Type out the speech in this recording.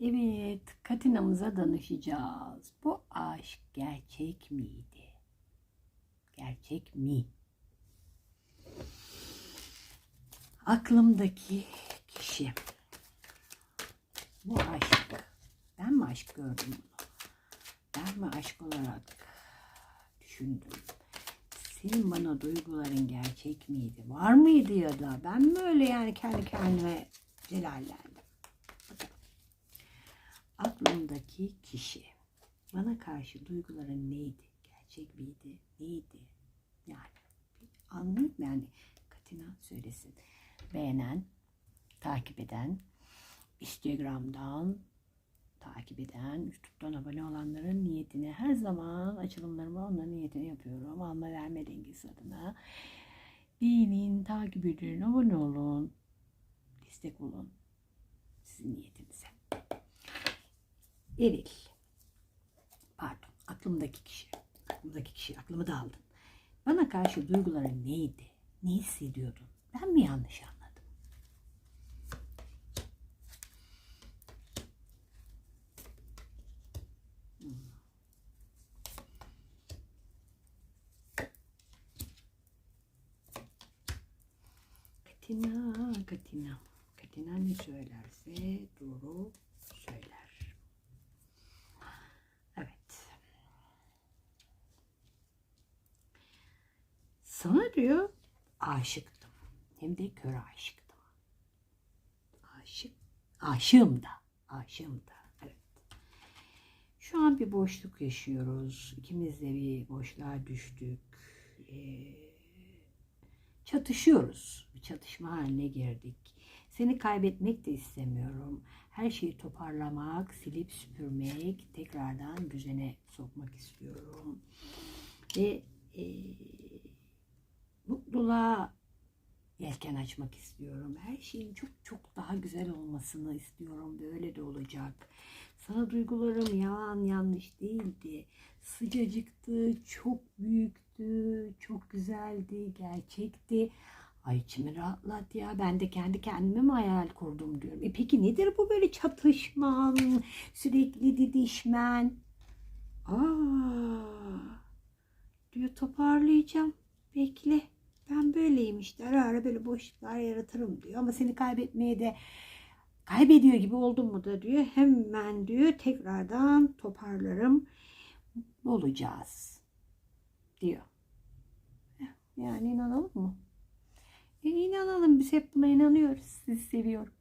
Evet, Katina'mıza danışacağız. Bu aşk gerçek miydi? Gerçek mi? Aklımdaki kişi. Bu aşk. Ben mi aşk gördüm bunu? Ben mi aşk olarak düşündüm? Senin bana duyguların gerçek miydi? Var mıydı ya da ben mi öyle yani kendi kendime celallendim? Aklımdaki kişi bana karşı duyguların neydi? Gerçek miydi? Neydi? Yani anlayayım yani Katina söylesin. Beğenen, takip eden, Instagram'dan takip eden, YouTube'dan abone olanların niyetini her zaman açılımlarıma onların niyetini yapıyorum. Alma verme dengesi adına. Beğenin, takip edin, abone olun. Destek olun. Sizin niyetinize. Eril. Pardon. Aklımdaki kişi. Aklımdaki kişi. Aklımı da aldın. Bana karşı duyguların neydi? Ne hissediyordun? Ben mi yanlış anladım? Katina, Katina. Katina ne söylerse Sana diyor aşıktım. Hem de kör aşıktım. Aşık. Aşığım da. Aşığım da. Evet. Şu an bir boşluk yaşıyoruz. İkimiz de bir boşluğa düştük. Ee, çatışıyoruz. Bir çatışma haline girdik. Seni kaybetmek de istemiyorum. Her şeyi toparlamak, silip süpürmek, tekrardan düzene sokmak istiyorum. Ve e, mutluluğa yelken açmak istiyorum. Her şeyin çok çok daha güzel olmasını istiyorum. Böyle de olacak. Sana duygularım yalan yanlış değildi. Sıcacıktı, çok büyüktü, çok güzeldi, gerçekti. Ay içimi rahatlat ya. Ben de kendi kendime mi hayal kurdum diyorum. E peki nedir bu böyle çatışman, sürekli didişmen? Aa, diyor toparlayacağım. Bekle. Ben böyleyim işte. Ara ara böyle boşluklar yaratırım diyor. Ama seni kaybetmeye de kaybediyor gibi oldum mu da diyor. Hemen diyor tekrardan toparlarım. Olacağız. Diyor. Yani inanalım mı? E inanalım biz hep buna inanıyoruz. Sizi seviyorum.